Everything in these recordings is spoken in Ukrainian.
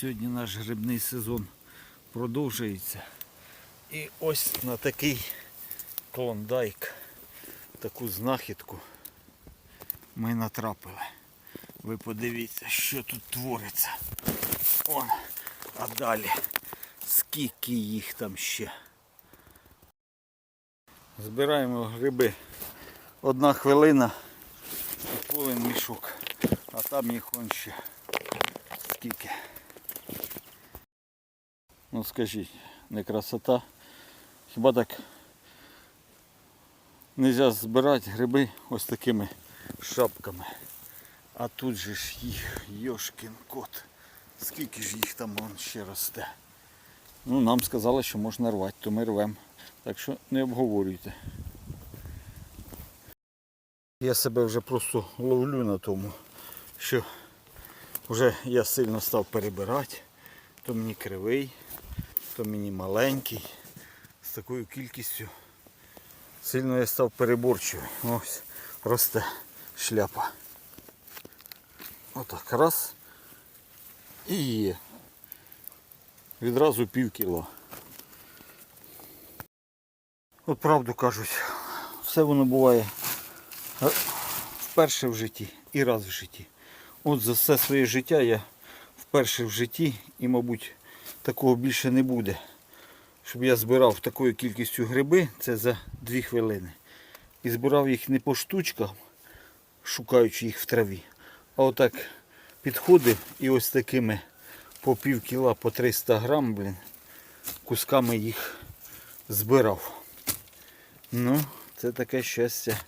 Сьогодні наш грибний сезон продовжується. І ось на такий клондайк, таку знахідку ми натрапили. Ви подивіться, що тут твориться. Он, а далі скільки їх там ще. Збираємо гриби. Одна хвилина і повен мішок. А там їх вон ще скільки. Ну скажіть, не красота. Хіба так нельзя збирати гриби ось такими шапками. А тут же ж їх, йошкін кот. Скільки ж їх там вон ще росте. Ну, нам сказали, що можна рвати, то ми рвемо. Так що не обговорюйте. Я себе вже просто ловлю на тому, що вже я сильно став перебирати. То мені кривий, то мені маленький. З такою кількістю сильно я став переборчивий. Ось росте шляпа. Отак раз. І є. Відразу пів кіло. От правду кажуть, все воно буває вперше в житті і раз в житті. От за все своє життя я вперше в житті і, мабуть, такого більше не буде. Щоб я збирав такою кількістю гриби, це за 2 хвилини. І збирав їх не по штучкам, шукаючи їх в траві, а отак підходив і ось такими по пів кіла, по 300 грам, блін, кусками їх збирав. Ну, це таке щастя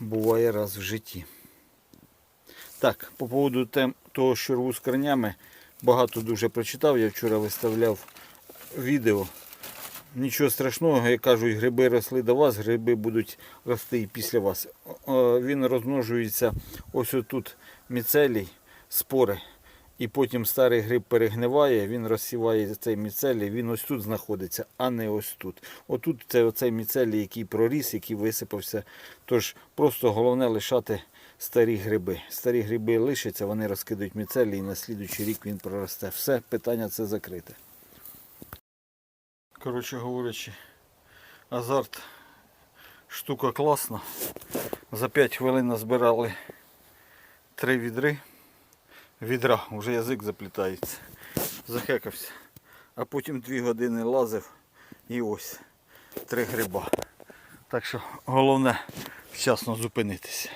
буває раз в житті. Так, по поводу того, що рву з корнями, багато дуже прочитав. Я вчора виставляв відео. Нічого страшного, як кажуть, гриби росли до вас, гриби будуть рости і після вас. Він розмножується ось отут міцелій, спори. І потім старий гриб перегниває, він розсіває цей міцелій, він ось тут знаходиться, а не ось тут. Отут це оцей міцелій, який проріс, який висипався. Тож просто головне лишати старі гриби. Старі гриби лишаться, вони розкидують міцелій і на слідуючий рік він проросте. Все, питання це закрите. Коротше говорячи, азарт штука класна. За 5 хвилин назбирали три відри. Відра, вже язик заплітається. Захекався. А потім 2 години лазив і ось три гриба. Так що головне вчасно зупинитися.